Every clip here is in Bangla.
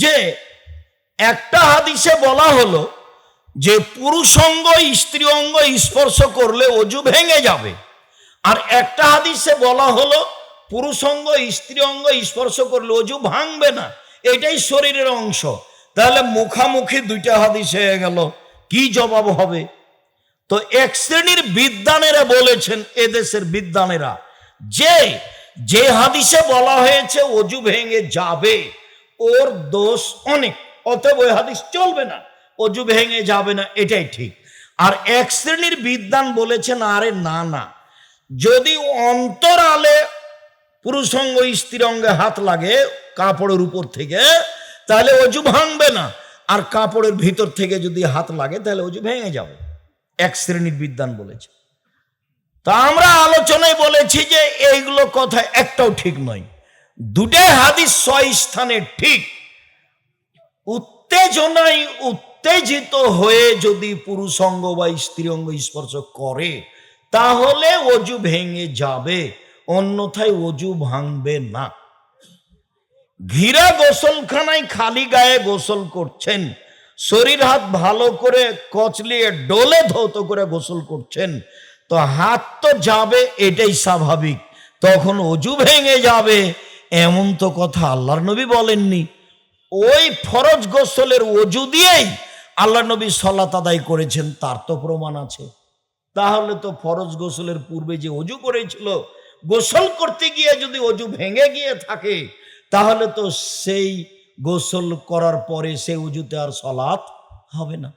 যে একটা হাদিসে বলা হলো যে পুরুষ অঙ্গ স্ত্রী অঙ্গ স্পর্শ করলে অজু ভেঙে যাবে। আর একটা হাদিসে বলা হলো পুরুষ অঙ্গ স্ত্রী অঙ্গ স্পর্শ করলে অজু ভাঙবে না, এটাই শরীরের অংশ। তাহলে মুখামুখি দুইটা হাদিস হয়ে গেল, কি জবাব হবে? তো এক শ্রেণির বিদ্বানেরা বলেছেন, এদেশের বিদ্বানেরা, যে যে হাদিসে বলা হয়েছে অজু ভেঙে যাবে ওর দোষ অনেক, অতএব ওই হাদিস চলবে না, অজু ভেঙে যাবে না, এটাই ঠিক। আর এক শ্রেণির বিদ্বান বলেছেন, আরে না না, যদি অন্তরালে পুরুষ অঙ্গ স্ত্রী অঙ্গে হাত লাগে কাপড়ের উপর থেকে, তাহলে অজু ভাঙবে না। আর কাপড়ের ভিতর থেকে যদি হাত লাগে, তাহলে অজু ভেঙে যাবে, এক শ্রেণির বিদ্বান বলেছে তা আমরা আলোচনায় বলেছি যে এইগুলো কথা একটাও ঠিক নয়। দুটাই হাদিস ছয় স্থানে ঠিক। উত্তেজনায় উত্তেজিত হয়ে যদি পুরুষ অঙ্গ বা স্ত্রী অঙ্গ স্পর্শ করে, তাহলে অজু ভেঙে যাবে, অন্যথায় অজু ভাঙবে না। ঘিরা গোসলখানায় খালি গায়ে গোসল করছেন, শরীর হাত ভালো করে কচলিয়ে ডোলে ধৌত করে গোসল করছেন, তো হাত তো যাবে, এটাই স্বাভাবিক। তখন অজু ভেঙে যাবে এমন তো কথা আল্লাহর নবী বলেননি। ওই ফরজ গোসলের অজু দিয়েই আল্লাহ নবী সলাত আদায় করেছেন, তার তো প্রমাণ আছে। তাহলে তো ফরজ গোসলের পূর্বে যে অজু করেছিল, গোসল করতে গিয়ে যদি অজু ভেঙে গিয়ে থাকে, তাহলে তো সেই গোসল করার পরে সেই অজুতে আর সলাৎ হবে না।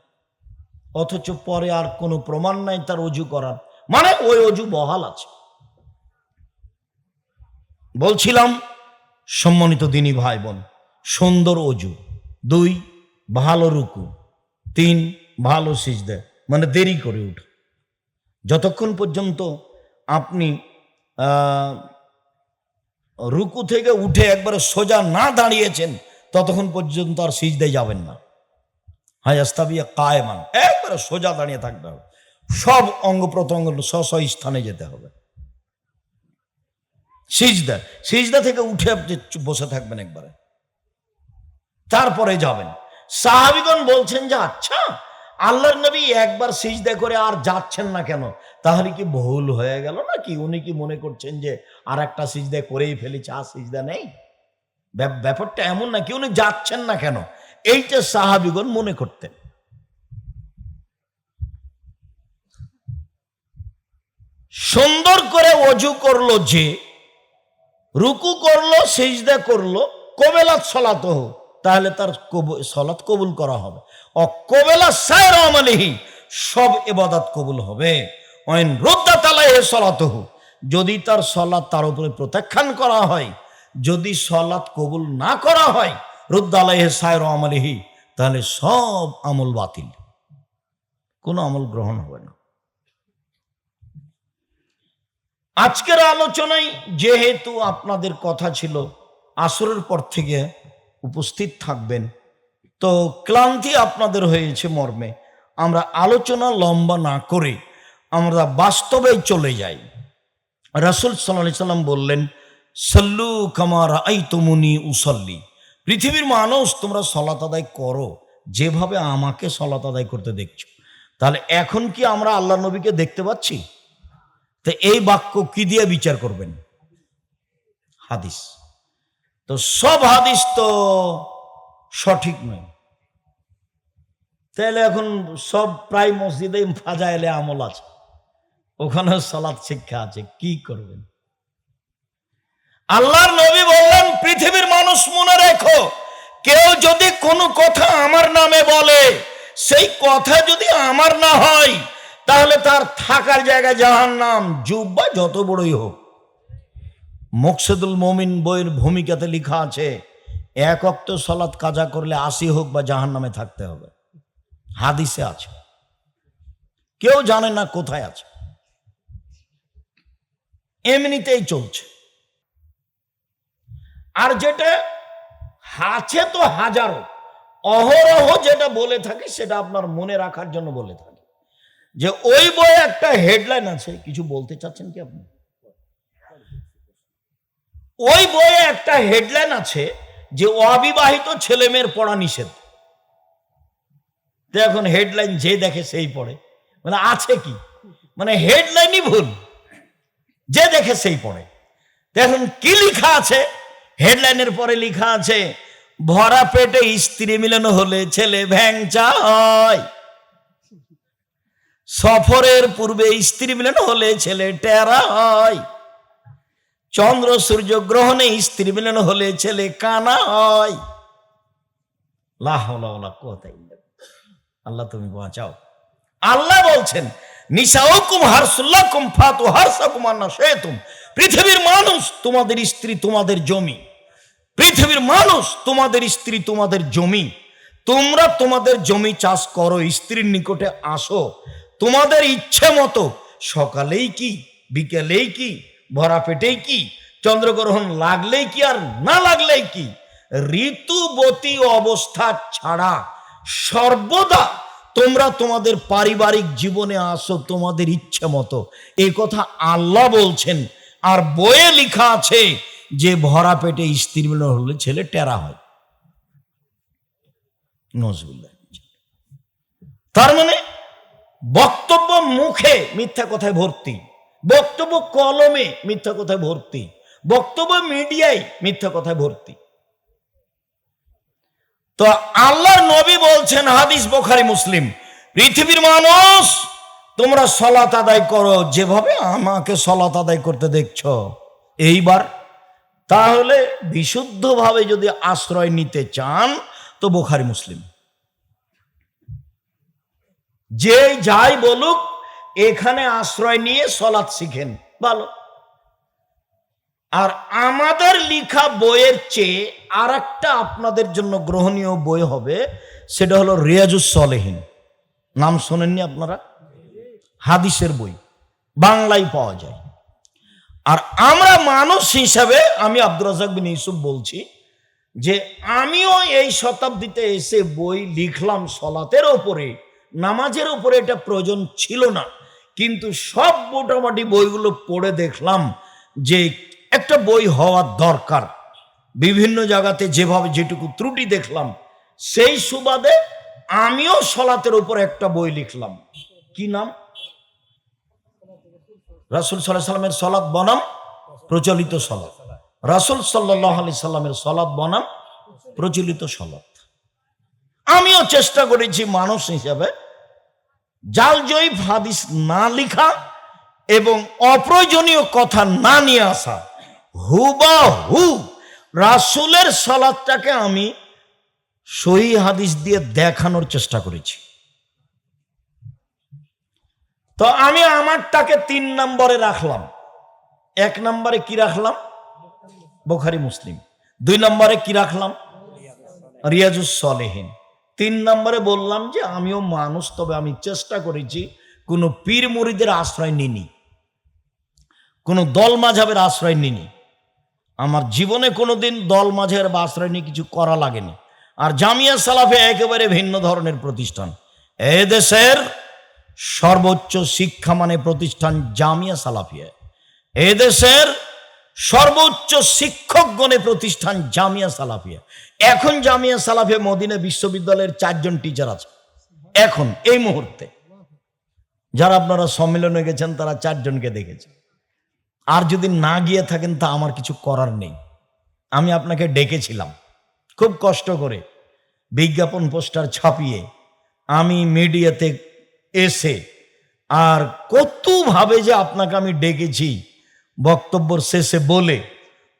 অথচ পরে আর কোনো প্রমাণ নাই তার অজু করার। মানে ওই অজু বহাল আছে। বলছিলাম সম্মানিত দিনী ভাই বোন সুন্দর অজু। দুই, ভালো রুকু। তিন, ভালো সিজদে। মানে দেরি করে উঠা। যতক্ষণ পর্যন্ত আপনি রুকু থেকে উঠে একবারে সোজা না দাঁড়িয়েছেন, ততক্ষণ পর্যন্ত আর সিজদায় যাবেন না। হাই আস্তাবিয়া, কায়মান। একবারে সোজা দাঁড়িয়ে থাকতে হবে। সব অঙ্গ প্রত্যঙ্গ স্ব স্থানে যেতে হবে। সিজদা সিজদা থেকে উঠে আপনি বসে থাকবেন একবারে। তারপরে যাবেন। সাহাবিগণ বলছেন যে আচ্ছা আল্লাহর নবী একবার সিজদা করে আর যাচ্ছেন না কেন? তাহলে কি ভুল হয়ে গেল নাকি? উনি কি মনে করছেন যে আর একটা সিজদা করেই ফেলেছে, আর সিজদা নেই? ব্যাপ- ব্যাপারটা এমন নাকি উনি যাচ্ছেন না কেন? এইটা সাহাবিগণ মনে করতেন। সুন্দর করে অজু করল যে রুকু করল, সেজদা করল, কবেলাত সলাত হোক, তাহলে তার সলাত কবুল করা হবে। অ অকবেলা সায়ের আমালিহি, সব এবাদাত কবুল হবে। ওয়াইন রোদ্দা তালায় সলাত হোক, যদি তার সলাৎ তার উপরে প্রত্যাখ্যান করা হয়, যদি সলাৎ কবুল না করা হয় রুদ্দালাহে সায়ের আমালিহি, তাহলে সব আমল বাতিল। কোনো আমল গ্রহণ হবে না। আজকের আলোচনায় যেহেতু আপনাদের কথা ছিল, আসরের পর থেকে উপস্থিত থাকবেন। তো ক্লান্তি আপনাদের হয়েছে মর্মে। আমরা আলোচনা লম্বা না করে আমরা বাস্তবে চলে যাই। রাসুল সাল্লাহ সাল্লাম বললেন, সল্লু কামার আই তুমুনি উসল্লি। পৃথিবীর মানুষ, তোমরা সলাত আদায় করো। যেভাবে আমাকে সলাত আদায় করতে দেখছ। তাহলে এখন কি আমরা আল্লাহ নবীকে দেখতে পাচ্ছি? তো এই বাক্য কি দিয়ে বিচার করবেন? হাদিস। তো সব হাদিস তো সঠিক নয়। তাহলে এখন সব প্রায় মসজিদে ফাজা এলে আমল আছে। ওখানে সালাদ শিক্ষা আছে, কি করবেন? আল্লাহর নবী বললেন, পৃথিবীর মানুষ মনে রেখো, কেউ যদি কোনো কথা আমার নামে বলে, সেই কথা যদি আমার না হয় তাহলে তার থাকার জায়গায় জাহান নাম জুব্বা যত বড়ই হোক। মোকসেদুল মমিন বইয়ের ভূমিকাতে লেখা আছে, এক অক্ত সলাৎ কাজা করলে আসি হোক বা জাহান নামে থাকতে হবে। হাদিসে আছে। কেউ জানে না কোথায় আছে। এমনিতেই চলছে। আর যেটা আছে তো হাজারো। অহরহ যেটা বলে থাকি, সেটা আপনার মনে রাখার জন্য বলে থাকি। যে ওই বইয়ে একটা হেডলাইন আছে, কিছু বলতে চাচ্ছেন কি আপনি? ওই বইয়ে একটা হেডলাইন আছে যে অবিবাহিত ছেলে মেয়ের পড়া নিষেধ। তো এখন হেডলাইন যে দেখে সেই পড়ে। মানে আছে কি? মানে হেডলাইনই ভুল। যে দেখে সেই পড়ে। এখন কি লেখা আছে? হেডলাইনের পরে লিখা আছে, ভরা পেটে স্ত্রী মিলন হলে ছেলে ভ্যাংচা হয় সফরের পূর্বে স্ত্রী মিলন হলে ছেলে টেরা হয় চন্দ্র সূর্য গ্রহণে স্ত্রী মিলন হলে ছেলে কানা হয় আল্লাহ তুমি বাঁচাও। আল্লাহ বলছেন নিশাউকুম হারসুল্লাকুম ফাতু পৃথিবীর মানুষ তোমাদের স্ত্রী তোমাদের জমি। পৃথিবীর মানুষ তোমাদের স্ত্রী তোমাদের জমি। তোমরা তোমাদের জমি চাষ করো, স্ত্রীর নিকটে আসো। তোমাদের ইচ্ছে মতো। সকালেই কি, বিকেলেই কি, ভরা পেটেই কি, চন্দ্রগ্রহণ লাগলেই কি আর না লাগলেই কি? ঋতুবতী অবস্থা ছাড়া সর্বদা তোমরা তোমাদের পারিবারিক জীবনে আসো তোমাদের ইচ্ছে মতো। এই কথা আল্লাহ বলছেন। আর বইয়ে লেখা আছে যে ভরা পেটে স্ত্রী মিলন হলে ছেলে টেরা হয়। নজরুল্লাহ তার মানে বক্তব্য মুখে মিথ্যা কথায় ভর্তি। বক্তব্য কলমে মিথ্যা কথায় ভর্তি। বক্তব্য মিডিয়ায় মিথ্যা কথায় ভর্তি। তো আল্লাহর নবী বলছেন, হাদিস বোখারি, মুসলিম, পৃথিবীর মানুষ, তোমরা সলাত আদায় করো যেভাবে আমাকে সলাত আদায় করতে দেখছ। এইবার, তাহলে বিশুদ্ধভাবে যদি আশ্রয় নিতে চান, তো বোখারি, মুসলিম। যে যাই বলুক, এখানে আশ্রয় নিয়ে সলাৎ শিখেন। ভালো। আর আমাদের লিখা বইয়ের চেয়ে আর একটা আপনাদের জন্য গ্রহণীয় বই হবে, সেটা হলো রিয়াজুস সলেহীন। নাম শোনেননি আপনারা? হাদিসের বই। বাংলায় পাওয়া যায়। আর আমরা মানুষ হিসাবে, আমি আব্দুর রাজাক বিন ইউসুফ বলছি, যে আমিও এই শতাব্দীতে এসে বই লিখলাম সলাতের ওপরে। নামাজের উপরে এটা প্রয়োজন ছিল না। কিন্তু সব মোটামুটি বইগুলো পড়ে দেখলাম যে একটা বই হওয়ার দরকার। বিভিন্ন জায়গাতে যেভাবে যেটুকু ত্রুটি দেখলাম, সেই সুবাদে আমিও সলাতের উপর একটা বই লিখলাম। কি নাম? রাসুল সাল্লাহ সাল্লামের সলাৎ বনাম, প্রচলিত সলাৎ রাসুল সাল্লাহ আলি সাল্লামের সলাৎ বনাম, প্রচলিত সলাৎ আমিও চেষ্টা করেছি মানুষ হিসাবে জাল জয়ীফ হাদিস না লিখা এবং অপ্রয়োজনীয় কথা না নিয়ে আসা হুবা হু রাসুলের সলাদটাকে আমি সহি হাদিস দিয়ে দেখানোর চেষ্টা করেছি। তো আমি আমারটাকে তিন নম্বরে রাখলাম। এক নম্বরে কি রাখলাম? বোখারি মুসলিম। দুই নম্বরে কি রাখলাম? রিয়াজুস সলেহীন। তিন নম্বরে বললাম যে আমিও মানুষ, তবে আমি চেষ্টা করেছি কোনো পীর মুড়িদের আশ্রয় নিনি কোনো দল মাঝাবের আশ্রয় নিনি আমার জীবনে কোনো দিন দল মাঝের বা আশ্রয় নিয়ে কিছু করা লাগেনি। আর জামিয়া সালাফে একেবারে ভিন্ন ধরনের প্রতিষ্ঠান। এ দেশের সর্বোচ্চ শিক্ষা মানে প্রতিষ্ঠান জামিয়া সালাফিয়া। এ দেশের সর্বোচ্চ শিক্ষকগণে প্রতিষ্ঠান জামিয়া সালাফিয়া। এখন জামিয়া সালাফিয়া মদিনা বিশ্ববিদ্যালয়ের চারজন টিচার আছে। এখন, এই মুহূর্তে। যারা আপনারা সম্মেলনে গেছেন, তারা চারজনকে দেখেছেন আর যদি না গিয়ে থাকেন, তা আমার কিছু করার নেই। আমি আপনাকে ডেকেছিলাম। খুব কষ্ট করে বিজ্ঞাপন পোস্টার ছাপিয়ে আমি মিডিয়াতে এসে আর কতভাবে যে আপনাকে আমি ডেকেছি বক্তব্যর শেষে বলে,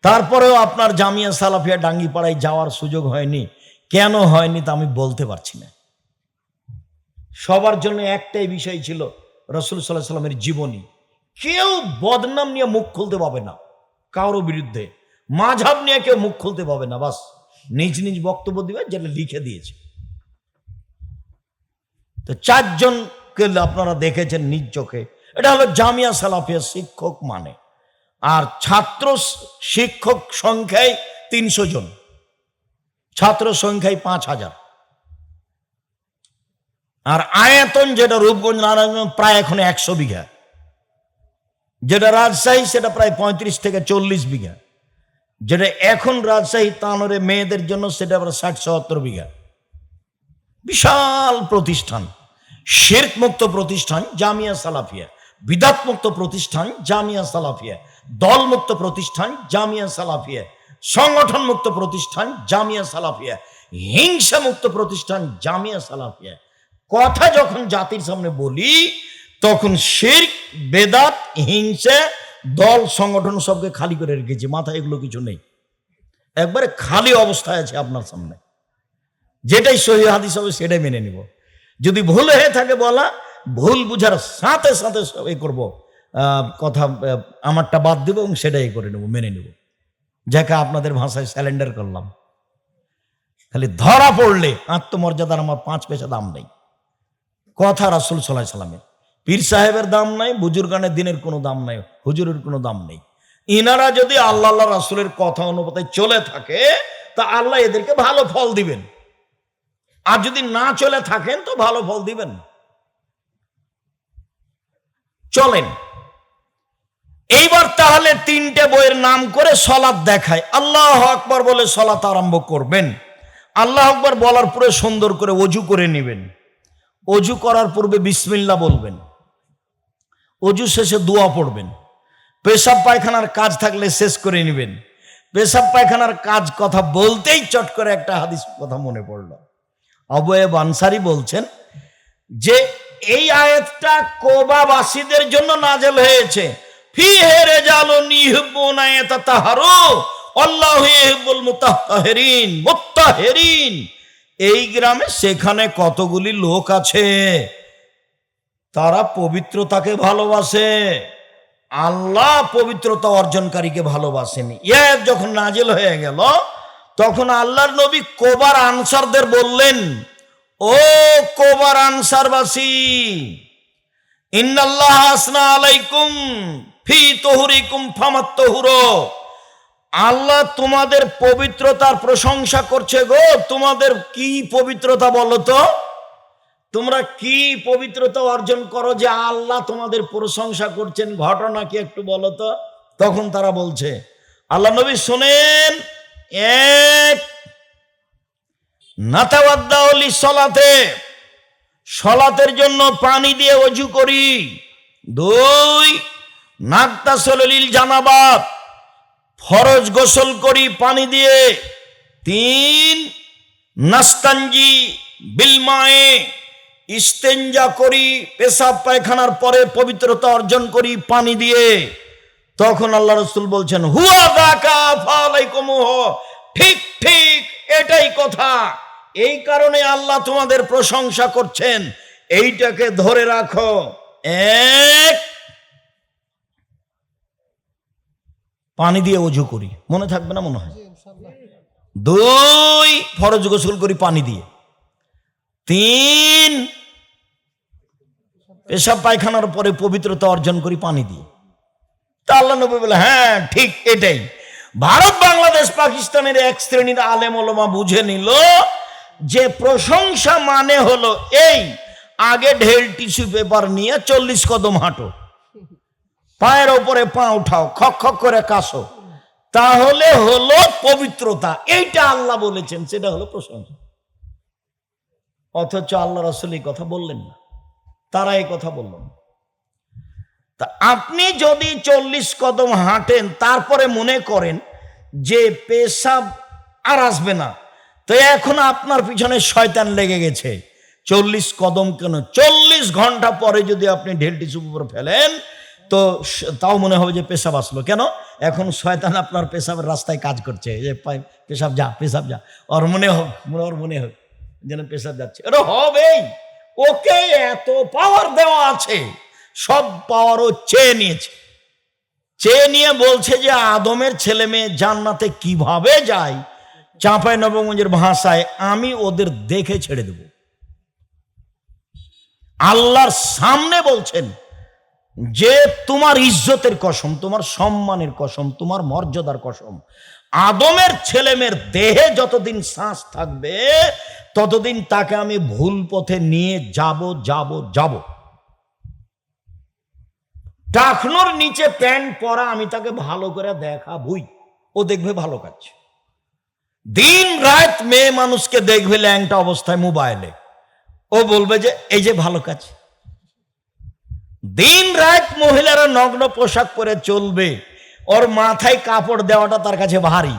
তারপরেও আপনার জামিয়া সালাফিয়া ডাঙ্গিপাড়ায় যাওয়ার সুযোগ হয়নি। কেন হয়নি তা আমি বলতে পারছি না। সবার জন্য একটাই বিষয় ছিল রসুল সাল্লাহ সাল্লামের জীবনী। কেউ বদনাম নিয়ে মুখ খুলতে পাবে না। কারও বিরুদ্ধে। মাঝাব নিয়ে কেউ মুখ খুলতে পাবে না। বাস, নিজ নিজ বক্তব্য দিবে, যেটা লিখে দিয়েছে। তো চারজনকে আপনারা দেখেছেন নিজ চোখে। এটা হলো জামিয়া সালাফিয়া শিক্ষক মানে। আর ছাত্র শিক্ষক সংখ্যায় তিনশো জন। ছাত্র সংখ্যায় পাঁচ হাজার। আর আয়তন যেটা রূপগঞ্জ নারায়ণ প্রায় এখন একশো বিঘা। যেটা রাজশাহী সেটা প্রায় পঁয়ত্রিশ থেকে চল্লিশ বিঘা। যেটা এখন রাজশাহী তানোরে মেয়েদের জন্য সেটা আবার ষাট সত্তর বিঘা। বিশাল প্রতিষ্ঠান। শেরক মুক্ত প্রতিষ্ঠান জামিয়া সালাফিয়া। বিদাত মুক্ত প্রতিষ্ঠান জামিয়া সালাফিয়া। দল মুক্ত প্রতিষ্ঠান জামিয়া সালাফিয়া সংগঠন মুক্ত প্রতিষ্ঠান জামিয়া সালাফিয়া হিংসা মুক্ত প্রতিষ্ঠান জামিয়া সালাফিয়া। কথা যখন জাতির সামনে বলি, তখন শেরক, বেদাত, হিংসা, দল, সংগঠন সবকে খালি করে রেখেছি, মাথায় এগুলো কিছু নেই। একবারে খালি অবস্থায় আছে আপনার সামনে। যেটাই সহি হাদিস হবে সেটাই মেনে নিব। যদি ভুল হয়ে থাকে বলা, ভুল বুঝার সাথে সাথে এ করব। কথা আমারটা বাদ দেবো এবং সেটাই করে নেব, মেনে নেব। যাকে আপনাদের ভাষায় স্যালেন্ডার করলাম। খালি ধরা পড়লে আত্মমর্যাদার আমার পাঁচ পয়সা দাম নেই। কথা রাসুল সাল্লাহ সাল্লামের। পীর সাহেবের দাম নাই, বুজুর্গানের দিনের কোনো দাম নাই, হুজুরের কোনো দাম নেই। ইনারা যদি আল্লাহ আল্লাহ রাসুলের কথা অনুপাতে চলে থাকে, তা আল্লাহ এদেরকে ভালো ফল দিবেন। আর যদি না চলে থাকেন, তো ভালো ফল দিবেন। চলেন এইবার তাহলে তিনটে বইয়ের নাম করে সলাৎ দেখায়। আল্লাহ আকবর বলে সলাৎ আরম্ভ করবেন। আল্লাহ আকবর বলার পরে সুন্দর করে অজু করে নেবেন। অজু করার পূর্বে বিসমিল্লা বলবেন। অজু শেষে দোয়া পড়বেন। পেশাব পায়খানার কাজ থাকলে শেষ করে নেবেন। পেশাব পায়খানার কাজ কথা বলতেই চট করে একটা হাদিস কথা মনে পড়ল। অবয়েব আনসারি বলছেন যে, এই আয়াতটা কোবাবাসীদের জন্য নাজেল হয়েছে। ফি হে রেজালো নিহিব্বুনা ইয়াতাতাহারু আল্লাহু ইহিব্বুল মুতাহহিরিন মুত্তাহিরিন। এই গ্রামে সেখানে কতগুলি লোক আছে? তারা পবিত্রতাকে ভালোবাসে। আল্লাহ পবিত্রতা অর্জনকারীকে ভালোবাসেনি। এক যখন নাজিল হয়ে গেল, তখন আল্লাহর নবী কোবার আনসারদের বললেন, ও কোবার আনসারবাসী, ইন্নাল্লাহ আসনা আলাইকুম ফি তহুরিকুম ফামাত তহুরো। আল্লাহ তোমাদের পবিত্রতার প্রশংসা করছে গো। তোমাদের কি পবিত্রতা বলো তো? তোমরা কি পবিত্রতা অর্জন করো যে আল্লাহ তোমাদের প্রশংসা করছেন? ঘটনা কি একটু বলো তো? তখন তারা বলছে, আল্লাহ নবী শোনেন, এক নাতাওয়াদ্দাউলি সলাতে সলাতের জন্য পানি দিয়ে অজু করি। দুই নাকতা সলিল জানাবাত ফরজ গোসল করি, পানি দিয়ে। তিন, নাস্তানজি বিলমায়ে ইস্তেঞ্জা করি, পেশাব পায়খানার পরে পবিত্রতা অর্জন করি, পানি দিয়ে। তখন আল্লাহ রসুল বলছেন, হুয়া দাকা ফালাইকুমুহ ঠিক ঠিক এটাই কথা। এই কারণে আল্লাহ তোমাদের প্রশংসা করছেন। এইটাকে ধরে রাখো। এক পানি দিয়ে অজু করি। মনে থাকবে না মনে হয়? দুই ফরজ গোসল করি পানি দিয়ে। তিন পেশাব পায়খানার পরে পবিত্রতা অর্জন করি পানি দিয়ে। তা আল্লাহ নবী বলে হ্যাঁ ঠিক এটাই। ভারত বাংলাদেশ পাকিস্তানের এক শ্রেণির আলেম ওলমা বুঝে নিল যে প্রশংসা মানে হলো এই আগে ঢেল টিস্যু পেপার নিয়ে চল্লিশ কদম হাঁটো। পায়ের ওপরে পা উঠাও, খক খক করে কাশো তাহলে হলো পবিত্রতা। এইটা আল্লাহ বলেছেন, সেটা হলো প্রশংসা অথচ আল্লাহ রসুল এই কথা বললেন না। তারা এই কথা বললেন। তা আপনি যদি চল্লিশ কদম হাঁটেন, তারপরে মনে করেন যে পেশাব আর আসবে না, তো এখন আপনার পিছনে শয়তান লেগে গেছে। চল্লিশ কদম কেন? চল্লিশ ঘণ্টা পরে যদি আপনি ঢেলটি উপর ফেলেন তো তাও মনে হবে যে পেশাব আসলো। কেন? এখন শয়তান আপনার পেশাবের রাস্তায় কাজ করছে। যে পেশাব যা পেশাব যা। ওর মনে হোক ওর মনে হোক, যেন পেশাব যাচ্ছে। এটা হবেই। ওকে এত পাওয়ার দেওয়া আছে। সব পাওয়ার ও চেয়ে নিয়েছে। চেয়ে নিয়ে বলছে যে আদমের ছেলে মেয়ে জান্নাতে কীভাবে যায়? চাঁপাই নবগঞ্জের ভাষায়, আমি ওদের দেখে ছেড়ে দেব। আল্লাহর সামনে বলছেন যে তোমার ইজ্জতের কসম, তোমার সম্মানের কসম, তোমার মর্যাদার কসম, আদমের ছেলেমেয়ের দেহে যতদিন শ্বাস থাকবে, ততদিন তাকে আমি ভুল পথে নিয়ে যাব যাব যাব। টাকনোর নিচে প্যান্ট পরা আমি তাকে ভালো করে দেখাবই। ও দেখবে ভালো কাজ। দিন রাত মেয়ে মানুষকে দেখবে ল্যাংটা অবস্থায় মোবাইলে। ও বলবে যে, এই যে ভালো কাজ। দিন রাত মহিলারা নগ্ন পোশাক পরে চলবে। ওর মাথায় কাপড় দেওয়াটা তার কাছে ভারী।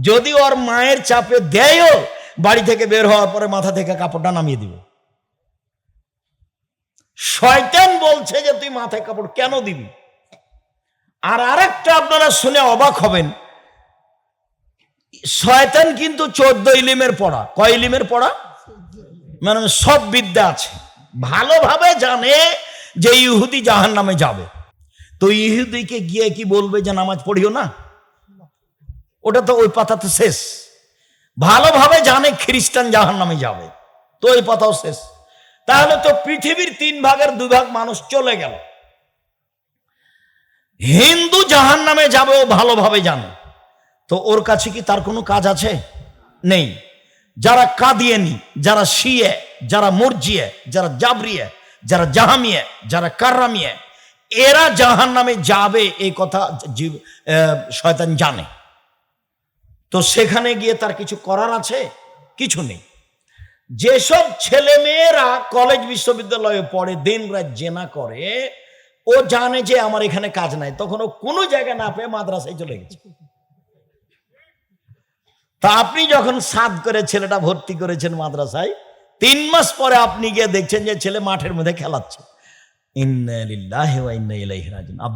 যদি ওর মায়ের চাপে দেয়ও, বাড়ি থেকে বের হওয়ার পরে মাথা থেকে কাপড়টা নামিয়ে দিবে। শয়তান বলছে যে তুই মাথায় কাপড় কেন দিবি? আর আরেকটা আপনারা শুনে অবাক হবেন। শয়তান কিন্তু চোদ্দ ইলিমের পড়া। কয় ইলিমের পড়া? মানে সব বিদ্যা আছে। ভালোভাবে জানে যে ইহুদি জাহান নামে যাবে। তো ইহুদিকে গিয়ে কি বলবে যে নামাজ পড়িও না? ওটা তো ওই পাতা তো শেষ। ভালোভাবে জানে খ্রিস্টান জাহান নামে যাবে। তো ওই পাতাও শেষ। তাহলে তো পৃথিবীর তিন ভাগের দুই ভাগ মানুষ চলে গেল। হিন্দু জাহান নামে যাবে ও ভালোভাবে জানে। তো ওর কাছে কি তার কোনো কাজ আছে? নেই। যারা কাদিয়েনি, যারা শিয়ে, যারা মর্জিয়ে, যারা জাবরিয়ে যারা জাহামিয়ে, যারা কার্রামিয়ে এরা জাহান নামে যাবে, এই কথা শয়তান জানে। তো সেখানে গিয়ে তার কিছু করার আছে? কিছু নেই। যেসব ছেলে মেয়েরা কলেজ বিশ্ববিদ্যালয়ে পড়ে দিন রাত জেনা করে, ও জানে যে আমার এখানে কাজ নাই, তখন ও কোনো জায়গায় না পেয়ে মাদ্রাসায় চলে গেছে। তা আপনি যখন সাদ করে ছেলেটা ভর্তি করেছেন মাদ্রাসায় তিন মাস পরে আপনি গিয়ে দেখছেন যে ছেলে মাঠের মধ্যে খেলাচ্ছে।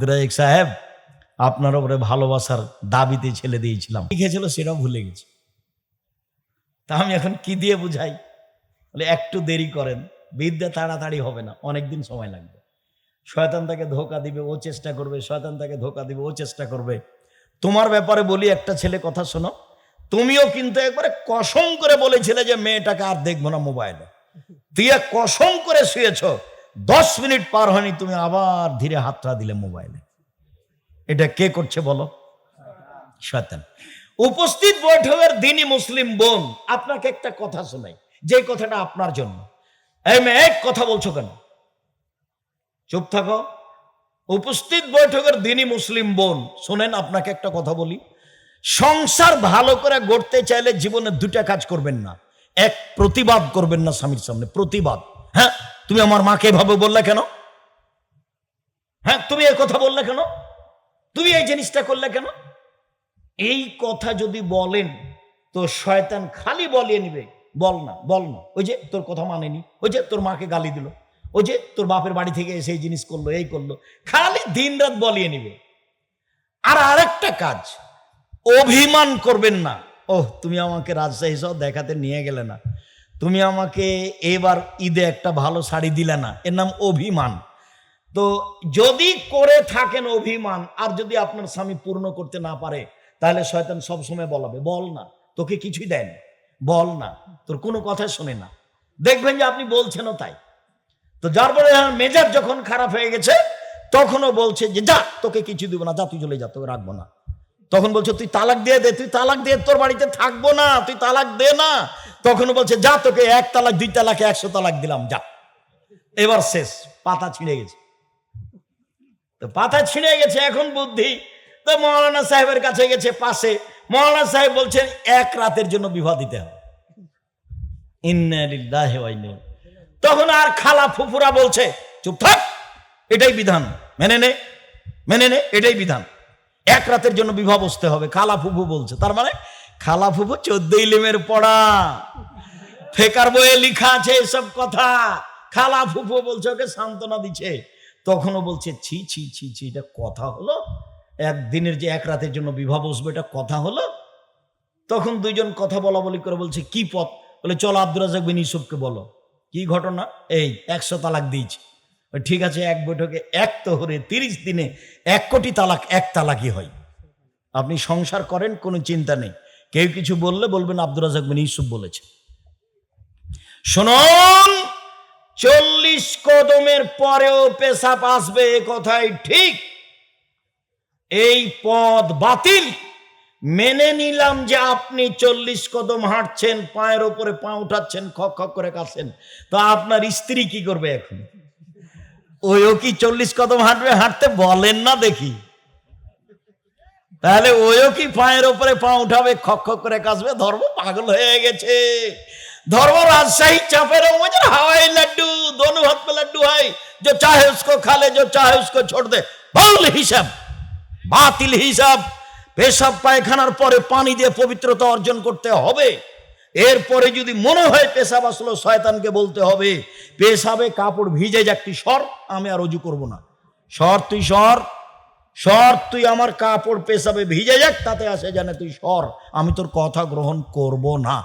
রাজাক সাহেব, আপনার উপরে ভালোবাসার দাবিতে ছেলে দিয়েছিলাম। লিখেছিল সেটাও ভুলে গেছি। তা আমি এখন কি দিয়ে বুঝাই? বলে, একটু দেরি করেন, বিদ্যা তাড়াতাড়ি হবে না অনেক দিন সময় লাগবে। শয়তান তাকে ধোকা দিবে, ও চেষ্টা করবে, শয়তান তাকে ধোকা দিবে, ও চেষ্টা করবে। তোমার ব্যাপারে বলি একটা ছেলে কথা শোনো। তুমিও কিন্তু একবারে কসম করে বলেছিলে যে মেয়েটাকে আর দেখব না মোবাইলে। তুই কসম করে শুয়েছ, দশ মিনিট পার হয়নি, তুমি আবার ধীরে হাতটা দিলে মোবাইলে। এটা কে করছে বলো? শয়তান। উপস্থিত বৈঠকের দিনই মুসলিম বোন, আপনাকে একটা কথা শোনাই, যে কথাটা আপনার জন্য। এই মেয়ে, এক কথা বলছো কেন? চুপ থাকো। উপস্থিত বৈঠকের দিনই মুসলিম বোন, শোনেন, আপনাকে একটা কথা বলি। সংসার ভালো করে গড়তে চাইলে জীবনে দুটা কাজ করবেন না। এক, প্রতিবাদ করবেন না স্বামীর সামনে, প্রতিবাদ। হ্যাঁ তুমি আমার মাকে এভাবে বললে কেন? হ্যাঁ তুমি এই কথা বললে কেন? তুমি এই জিনিসটা করলে কেন? এই কথা যদি বলেন, তো শয়তান খালি বলিয়ে নিবে। বল না বল না। ওই যে তোর কথা মানেনি, ওই যে তোর মাকে গালি দিল, ওই যে তোর বাপের বাড়ি থেকে এসে এই জিনিস করল, এই করল, খালি দিন রাত বলিয়ে নিবে। আর আরেকটা কাজ অভিমান করবেন না। ওহ, তুমি আমাকে রাজশাহী সহ দেখাতে নিয়ে গেলে না। তুমি আমাকে এবার ঈদে একটা ভালো শাড়ি দিলে না। এর নাম অভিমান। তো যদি করে থাকেন অভিমান, আর যদি আপনার স্বামী পূর্ণ করতে না পারে, তাহলে শয়তান সবসময় বলাবে, বল না, তোকে কিছুই দেয় না, বল না, তোর কোনো কথা শোনে না। দেখবেন যে আপনি বলছেনও তাই। তো যার পরে মেজাজ যখন খারাপ হয়ে গেছে, তখনও বলছে যে, যা, তোকে কিছু দিব না, যা, তুই চলে যা, তোকে রাখব না। তখন বলছে, তুই তালাক দিয়ে দে, তুই তালাক দিয়ে তোর বাড়িতে থাকব না, তুই তালাক দে না। তখন বলছে, যা তোকে এক তালাক, দুই তালাকে, একশো তালাক দিলাম, যা। এবার শেষ, পাতা ছিঁড়ে গেছে। তো পাতা ছিঁড়ে গেছে এখন বুদ্ধি। তো মৌলানা সাহেবের কাছে গেছে পাশে। মৌলানা সাহেব বলছেন, এক রাতের জন্য বিবাহ দিতে হবে। তখন আর খালা ফুফুরা বলছে, চুপ থাক, এটাই বিধান, মেনে নে মেনে নে, এটাই বিধান। এক রাতের জন্য বিবাহ বসতে হবে। খালা ফুফু বলছে। তার মানে খালা ফুফু চোদ্দ ইলিমের পড়া। ফেকার বইয়ে লিখা আছে এসব কথা। খালা ফুফু বলছে, ওকে সান্ত্বনা দিচ্ছে। তখনও বলছে, ছি ছি ছি ছি, এটা কথা হলো? একদিনের যে এক রাতের জন্য বিবাহ বসবে, এটা কথা হলো? তখন দুইজন কথা বলা বলি করে বলছে, কি পথ? বলে, চলো আব্দুল রাজাক বিন ইউসুফকে বলো। কি ঘটনা? এই, একশো তালাক দিয়েছি। ঠিক আছে, এক বৈঠকে এক তোহরে তিরিশ দিনে এক কোটি তালাক, এক তালাকই হয়। আপনি সংসার করেন, কোনো চিন্তা নেই। কেউ কিছু বললে বলবেন আব্দুল রাজাক বিন ইউসুফ বলেছে শুনুন, চল্লিশ কদমের পরেও পেশাব আসবে এ কথাই ঠিক। এই পদ বাতিল। মেনে নিলাম যে আপনি চল্লিশ কদম হাঁটছেন, পায়ের ওপরে পা উঠাচ্ছেন, খক খক করে কাছেন তো আপনার স্ত্রী কি করবে এখন? ওইও কি চল্লিশ কদম হাঁটবে? হাঁটতে বলেন না দেখি। তাহলে ওইও কি পায়ের ওপরে পা উঠাবে, খক খক করে কাশবে ধর্ম পাগল হয়ে গেছে। ধর্ম রাজশাহী চাপের মজার হাওয়াই লাড্ডু, দনু হাত পে লাড্ডু হয় যে চাহে উসকো খালে, যে চাহে উসকো ছোট দে। বাউল হিসাব, বাতিল হিসাব। পেশাব পায়খানার পরে পানি দিয়ে পবিত্রতা অর্জন করতে হবে। এরপরে যদি মনে হয় পেশাব আসলো, শয়তানকে বলতে হবে, পেশাবে কাপড় ভিজে যাক, তুই সর, আমি আর অজু করব না। সর তুই, সর সর তুই আমার কাপড় পেশাবে ভিজে যাক, তাতে আসে জানে তুই সর, আমি তোর কথা গ্রহণ করব না।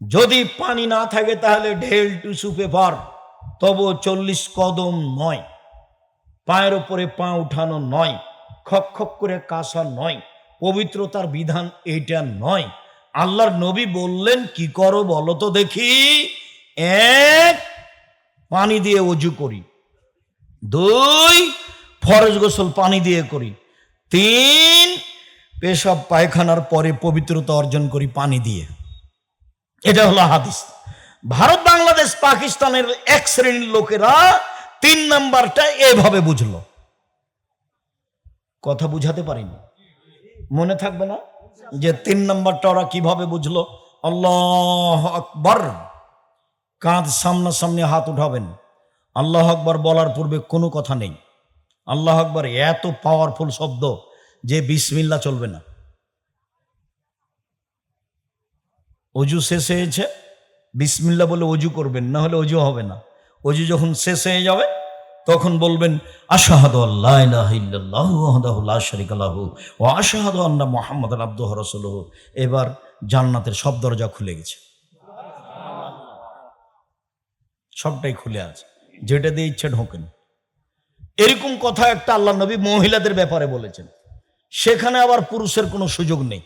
যদি পানি না থাকে তাহলে ঢেল টিস্যু পেপার তবু চল্লিশ কদম নয়, পায়ের ওপরে পা উঠানো নয়, খক খক করে কাশা নয়। পবিত্রতার বিধান এইটা নয়। আল্লাহর নবী বললেন, কি করো বলো তো দেখি। এক, পানি দিয়ে অজু করি। দুই, ফরজ গোসল পানি দিয়ে করি। তিন, পেশাব পায়খানার পরে পবিত্রতা অর্জন করি পানি দিয়ে। এটা হলো হাদিস। ভারত, বাংলাদেশ, পাকিস্তানের এক শ্রেণির লোকেরা তিন নাম্বারটা এভাবে বুঝলো। কথা বুঝাতে পারিনি। মনে থাকবে না? যে তিন নম্বরটা ওরা কীভাবে বুঝলো? আল্লাহ আকবর। কাঁধ সামনাসামনি হাত উঠাবেন। আল্লাহ আকবর বলার পূর্বে কোনো কথা নেই। আল্লাহ আকবর এত পাওয়ারফুল শব্দ যে বিসমিল্লা চলবে না। অজু শেষ হয়েছে? বিসমিল্লা বলে অজু করবেন, না হলে অজু হবে না। অজু যখন শেষ হয়ে যাবে তখন বলবেন, আশাহাদ আল্লাহ ওয়া আশহাদু আন্না মুহাম্মাদান আবদুহু এবার জান্নাতের সব দরজা খুলে গেছে। সবটাই খুলে আছে। যেটা দিয়ে ইচ্ছে ঢোকেন। এরকম কথা একটা আল্লাহ নবী মহিলাদের ব্যাপারে বলেছেন। সেখানে আবার পুরুষের কোনো সুযোগ নেই।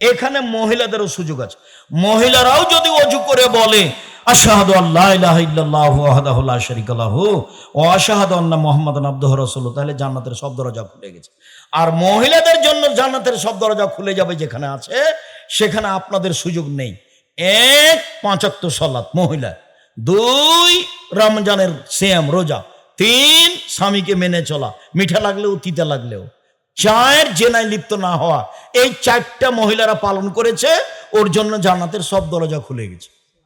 এখানে মহিলাদেরও সুযোগ আছে। মহিলারাও যদি অজু করে বলে আশাহাদু আল্লাহ ইলাহা ইল্লাল্লাহু ওয়াহদাহু লা শারীকা লাহু। ওয়া আশহাদু আন্না মুহাম্মাদান আবদুহু রাসূলুহু। তাহলে জান্নাতের সব দরজা খুলে গেছে। আর মহিলাদের জন্য জান্নাতের সব দরজা খুলে যাবে যেখানে আছে, সেখানে আপনাদের সুযোগ নেই। এক পাঁচাত্তর সালাত, মহিলা। দুই, রমজানের সিয়াম, রোজা। তিন, স্বামীকে মেনে চলা। মিঠা লাগলেও, তিতা লাগলেও। চায়ের জেনায় লিপ্ত না হওয়া। এই চারটা মহিলারা পালন করেছে, ওর জন্য জান্নাতের সব দরজা খুলে গেছে।